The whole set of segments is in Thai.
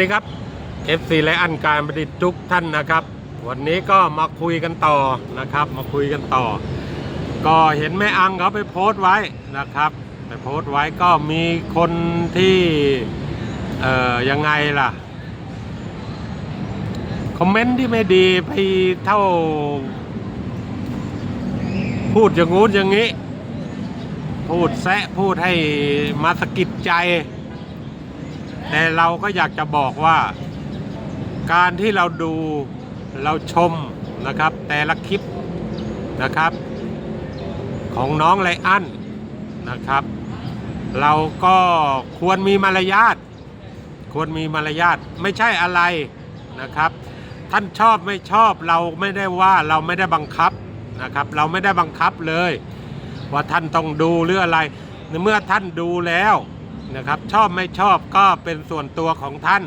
วัสดีครับ FC และอันการประดิษฐ์ทุกท่านนะครับ วันนี้ก็มาคุยกันต่อนะครับ มาคุยกันต่อ ก็เห็นแม่อังเขาไปโพสต์ไว้นะครับไปโพสต์ไว้ก็มีคนที่เอ่อยังไงล่ะคอมเมนต์ที่ไม่ดีไปเท่า พูดอย่างงู้นอย่างนี้ พูดแซะพูดให้มาสะกิดใจ แต่เราก็อยากจะบอกว่า การที่เราดูเราชมนะครับ แต่ละคลิปนะครับ ของน้องไลอันนะครับ เราก็ควรมีมารยาทควรมีมารยาทไม่ใช่อะไรนะครับ ท่านชอบไม่ชอบเราไม่ได้ว่าเราไม่ได้บังคับนะครับ เราไม่ได้บังคับเลย ว่าท่านต้องดูหรืออะไร เมื่อท่านดูแล้ว นะครับ ชอบไม่ชอบก็เป็นส่วนตัวของท่าน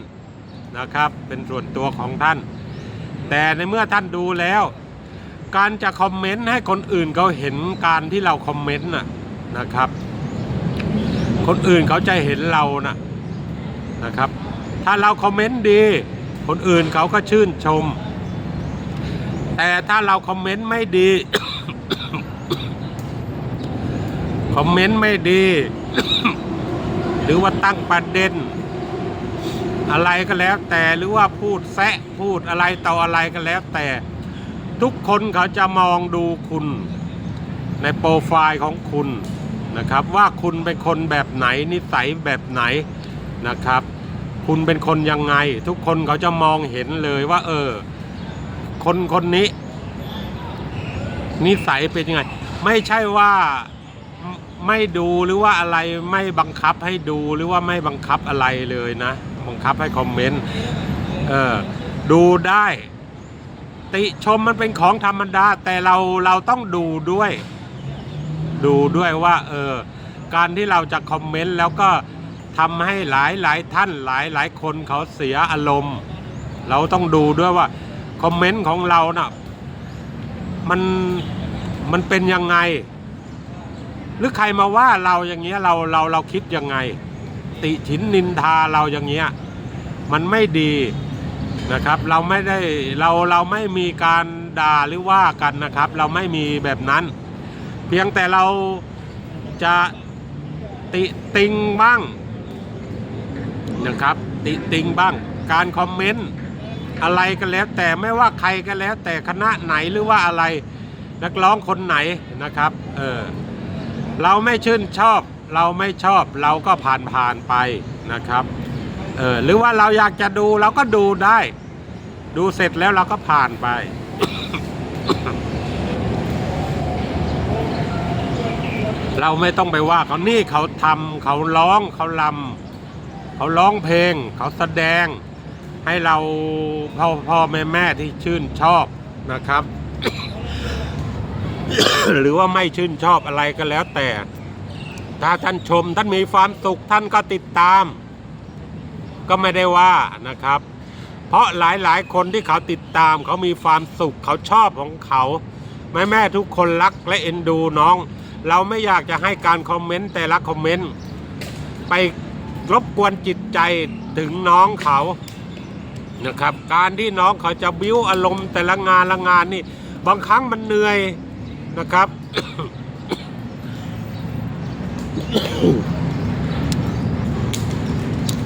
นะครับ เป็นส่วนตัวของท่าน แต่ในเมื่อท่านดูแล้ว การจะคอมเมนต์ให้คนอื่นเขาเห็นการที่เราคอมเมนต์น่ะนะครับ คนอื่นเขาจะเห็นเรานะนะครับ ถ้าเราคอมเมนต์ดี คนอื่นเขาก็ชื่นชม แต่ถ้าเราคอมเมนต์ไม่ดีคอมเมนต์ไม่ดี หรือว่าตั้งประเด็น อะไรก็แล้ว แต่หรือว่าพูดแซะพูดอะไรต่ออะไรก็แล้ว แต่ทุกคนเขาจะมองดูคุณ ในโปรไฟล์ของคุณนะครับ ว่าคุณเป็นคนแบบไหนนิสัยแบบไหนนะครับ คุณเป็นคนยังไง ทุกคนเขาจะมองเห็นเลยว่า เออ คนคนนี้ นิสัยเป็นยังไง ไม่ใช่ว่า ไม่ดูหรือว่าอะไรไม่บังคับให้ดูหรือว่าไม่บังคับอะไรเลยนะ บังคับให้คอมเมนต์เออดูได้ ติชมมันเป็นของธรรมดา แต่เราเราต้องดูด้วย ดูด้วยว่าเออการที่เราจะคอมเมนต์แล้วก็ทำให้หลายหลายท่านหลายหลายคนเขาเสียอารมณ์ เราต้องดูด้วยว่าคอมเมนต์ของเรานะ่ะมันมันเป็นยังไง รือใครมาว่าเราอย่างเงี้ยเราเราเราคิดยังไง ติฉินนินทาเราอย่างเงี้ยมันไม่ดีนะครับ เราไม่ได้เราเราไม่มีการด่าหรือว่ากันนะครับ เราไม่มีแบบนั้น เพียงแต่เราจะติติงบ้างนะครับ ติติงบ้าง การคอมเมนต์อะไรก็แล้ว แต่ไม่ว่าใครก็แล้ว แต่คณะไหนหรือว่าอะไรนักร้องคนไหนนะครับ เออ เราไม่ชื่นชอบ เราไม่ชอบเราก็ผ่านผ่านไปนะครับเออหรือว่าเราอยากจะดูเราก็ดูได้ ดูเสร็จแล้วเราก็ผ่านไป เราไม่ต้องไปว่าเขานี่เขาทำเขาร้องเขาลำเขาร้องเพลง เขาแสดงให้เราพ่อพ่อแม่แม่ที่ชื่นชอบนะครับ หรือว่าไม่ชื่นชอบอะไรก็แล้วแต่ ถ้าท่านชมท่านมีความสุขท่านก็ติดตาม ก็ไม่ได้ว่านะครับ เพราะหลายๆ คนที่เขาติดตาม เขามีความสุขเขาชอบของเขาแม่แม่ทุกคนรักและเอ็นดูน้อง เราไม่อยากจะให้การคอมเมนต์แต่ละคอมเมนต์ไปรบกวนจิตใจถึงน้องเขานะครับ การที่น้องเขาจะบิ้วอารมณ์แต่ละงานละงานนี่ บางครั้งมันเหนื่อย นะครับ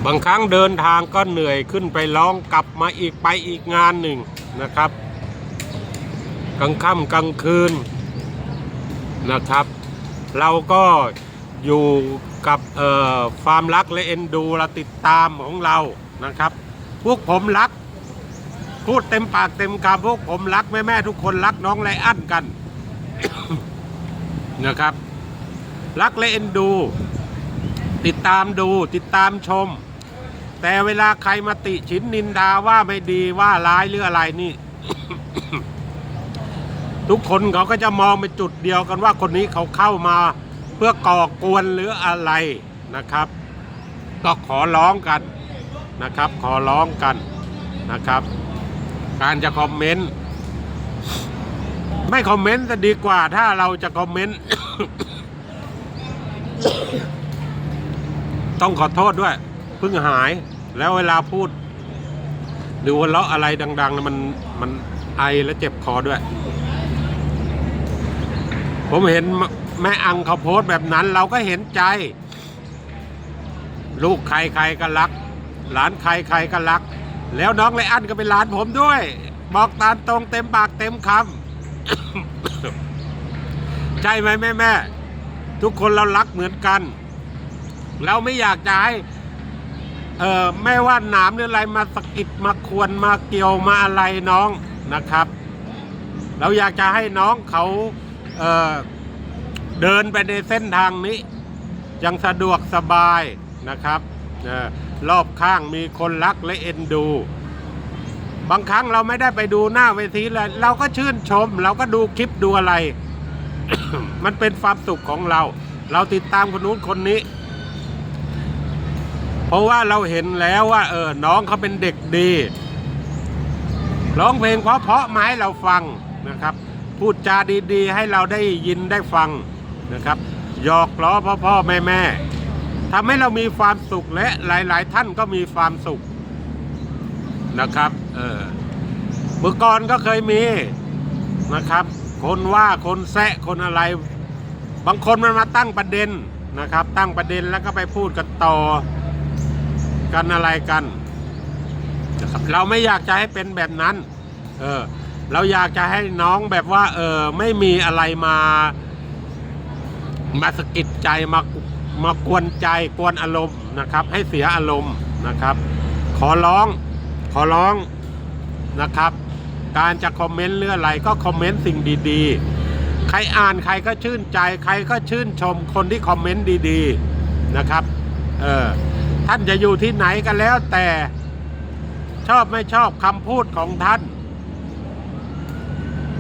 บางครั้งเดินทางก็เหนื่อยขึ้นไปร้องกลับมาอีกไปอีกงานหนึ่งนะครับกลางค่ำกลางคืนนะครับ เราก็อยู่กับความรักและเอ็นดูเราติดตามของเรานะครับ พวกผมรัก พูดเต็มปากเต็มคำพวกผมรักแม่แม่ทุกคนรักน้องไลอันกัน นะครับ รักและเอ็นดู ติดตามดูติดตามชม แต่เวลาใครมาติฉินนินดาว่าไม่ดีว่าร้ายหรืออะไรนี่ ทุกคนเขาก็จะมองไปจุดเดียวกันว่าคนนี้เขาเข้ามาเพื่อก่อกวนหรืออะไรนะครับ ก็ขอร้องกันนะครับ ขอร้องกันนะครับ การจะคอมเมนต์ ไม่คอมเมนต์จะดีกว่าถ้าเราจะคอมเมนต์ ต้องขอโทษด้วยเพิ่งหายแล้วเวลาพูด หรือว่าเลาะอะไรดังๆมันมันไอและเจ็บคอด้วย ผมเห็นแม่อังเขาโพสต์แบบนั้น เราก็เห็นใจ ลูกใครใครก็รัก หลานใครใครก็รัก แล้วน้องไรอันก็เป็นหลานผมด้วย บอกตามตรงเต็มปากเต็มคำ ใช่ไหมแม่แม่ทุกคนเรารักเหมือนกัน เราไม่อยากจะให้เออไม่ว่าหนามหรืออะไรมาสะกิดมาควรมาเกี่ยวมาอะไรน้องนะครับ เราอยากจะให้น้องเขาเเดินไปในเส้นทางนี้ ยังสะดวกสบายนะครับออรอบข้างมีคนรักและเอ็นดู บางครั้งเราไม่ได้ไปดูหน้าเวทีเลยเราก็ชื่นชม เราก็ดูคลิปดูอะไร มันเป็นความสุขของเรา เราติดตามคนนู้นคนนี้ เพราะว่าเราเห็นแล้วว่า เออน้องเขาเป็นเด็กดีร้องเพลงเพราะๆมาให้เราฟังนะครับ พูดจาดีๆ ให้เราได้ยินได้ฟังนะครับหยอกล้อพ่อพ่อแม่แม่ทำให้เรามีความสุขและหลาย ๆ ท่านก็มีความสุขนะครับ เออเมื่อก่อนก็เคยมีนะครับ คนว่าคนแซะคนอะไร บางคนมันมาตั้งประเด็นนะครับ ตั้งประเด็นแล้วก็ไปพูดกันต่อกันอะไรกันนะครับเราไม่อยากจะให้เป็นแบบนั้น เออ เราอยากจะให้น้องแบบว่า เออ ไม่มีอะไรมา มาสะกิดใจมามากวนใจกวนอารมณ์นะครับ ให้เสียอารมณ์นะครับ ขอร้อง ขอร้อง นะครับ การจะคอมเมนต์เรื่องอะไรก็คอมเมนต์สิ่งดีๆ ใครอ่านใครก็ชื่นใจใครก็ชื่นชมคนที่คอมเมนต์ดีๆนะครับเออท่านจะอยู่ที่ไหนกันแล้วแต่ชอบไม่ชอบคำพูดของท่าน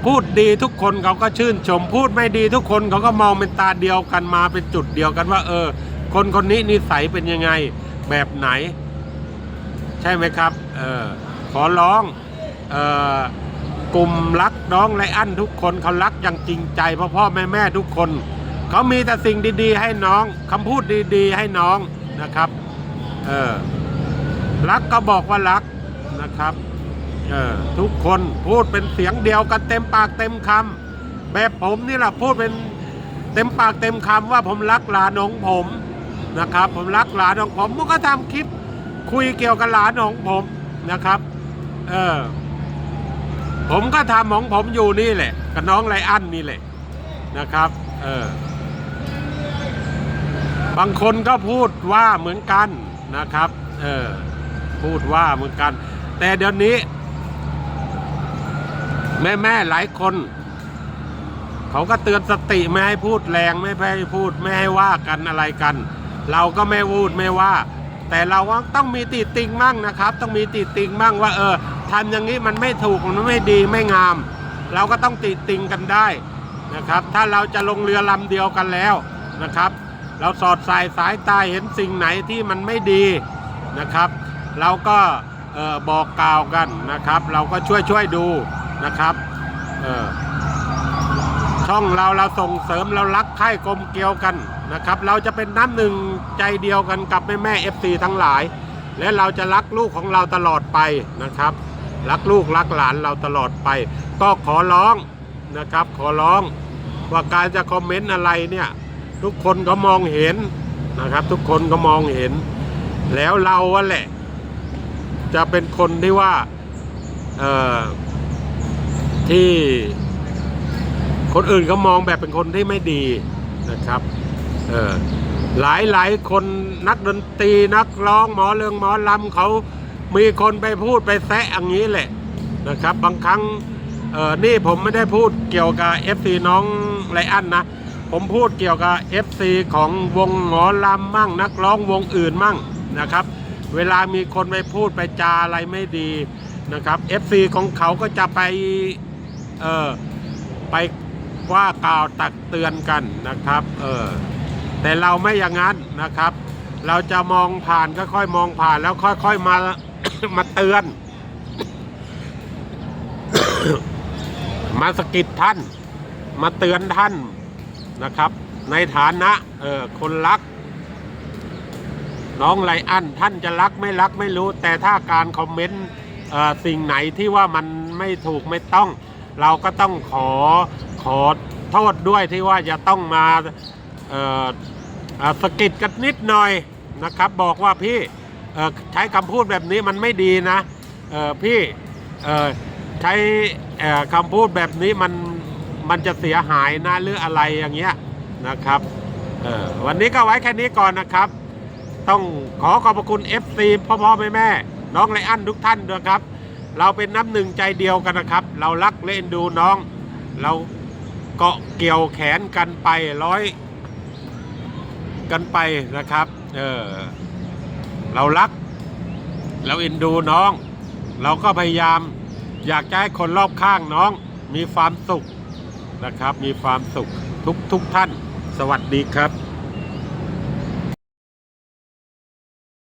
พูดดีทุกคนเขาก็ชื่นชม พูดไม่ดีทุกคนเขาก็มองเป็นตาเดียวกันมาเป็นจุดเดียวกันว่า เออ คนคนนี้นิสัยเป็นยังไงแบบไหน ใช่ไหมครับ เออขอร้อง กลุ่มรักน้องไรอันทุกคนเขารักอย่างจริงใจพ่อพ่อแม่แม่ทุกคน เขามีแต่สิ่งดีๆ ให้น้องคำพูดดีๆ ให้น้องนะครับเออรักก็บอกว่ารักนะครับเออทุกคนพูดเป็นเสียงเดียวกันเต็มปากเต็มคำแบบผมนี่แหละพูดเป็นเต็มปากเต็มคำว่าผมรักหลานของผมนะครับ ผมรักหลานของผมผมก็ทำคลิปคุยเกี่ยวกับหลานของผมนะครับ เออ ผมก็ทำของผมอยู่นี่แหละ กับน้องไรอันนี่แหละนะครับ เออบางคนก็พูดว่าเหมือนกันนะครับ เออพูดว่าเหมือนกัน แต่เดี๋ยวนี้ แม่แม่หลายคน เขาก็เตือนสติไม่ให้พูดแรงไม่ให้พูดไม่ให้ว่ากันอะไรกัน เราก็ไม่พูดไม่ว่า แต่เราก็ต้องมีติติงมั่งนะครับ ต้องมีติติงมั่งว่าเออทำอย่างนี้มันไม่ถูกมันไม่ดีไม่งาม เราก็ต้องติติงกันได้นะครับ ถ้าเราจะลงเรือลำเดียวกันแล้วนะครับ เราสอดสายสายตาเห็นสิ่งไหนที่มันไม่ดีนะครับ เราก็เออบอกกล่าวกันนะครับ เราก็ช่วยช่วยดูนะครับเออช่องเราเราส่งเสริมเรารักใคร่กลมเกลียวกัน นะครับ เราจะเป็นน้ำหนึ่งใจเดียวกันกับแม่แม่เอฟซีทั้งหลาย และเราจะรักลูกของเราตลอดไปนะครับ รักลูกรักหลานเราตลอดไป ก็ขอร้องนะครับ ขอร้องว่าการจะคอมเมนต์อะไรเนี่ยทุกคนก็มองเห็นนะครับ ทุกคนก็มองเห็น แล้วเราอะแหละ จะเป็นคนที่ว่าเอ่อที่คนอื่นเขามองแบบเป็นคนที่ไม่ดีนะครับ หลายหลายคนนักดนตรีนักร้องหมอเรื่องหมอลำเขามีคนไปพูดไปแซะอย่างนี้แหละนะครับ บางครั้งนี่ผมไม่ได้พูดเกี่ยวกับ FC น้องไรอันนะ ผมพูดเกี่ยวกับ FC ของวงหมอลำมั่ง นักร้องวงอื่นมั่งนะครับ เวลามีคนไปพูดไปจาอะไรไม่ดีนะครับ FC ของเขาก็จะไปเออไปว่ากล่าวตักเตือนกันนะครับ เออ แต่เราไม่อย่างนั้นนะครับ เราจะมองผ่านค่อยๆมองผ่านแล้วค่อยๆมา มาเตือน มาสกิดท่าน มาเตือนท่านนะครับ ในฐานะเออคนรัก น้องไลอันท่านจะรักไม่รักไม่รู้ แต่ถ้าการคอมเมนต์สิ่งไหนที่ว่ามันไม่ถูกไม่ต้อง เราก็ต้องขอขอโทษด้วยที่ว่าจะต้องมา สกิดกันนิดหน่อยนะครับ บอกว่าพี่ใช้คำพูดแบบนี้มันไม่ดีนะพี่ใช้คำพูดแบบนี้มันมันจะเสียหายนะหรืออะไรอย่างเงี้ยนะครับวันนี้ก็ไว้แค่นี้ก่อนนะครับ ต้องขอขอบคุณ FC พ่อพ่อแม่แม่น้องไรอันทุกท่านด้วยครับ เราเป็นน้ำหนึ่งใจเดียวกันนะครับ เรารักเล่นดูน้อง เราเกาะเกี่ยวแขนกันไปร้อย กันไปนะครับ เออ เรารัก เราเอ็นดูน้อง เราก็พยายาม อยากจะให้คนรอบข้างน้อง มีความสุขนะครับ มีความสุขทุกทุกท่าน สวัสดีครับ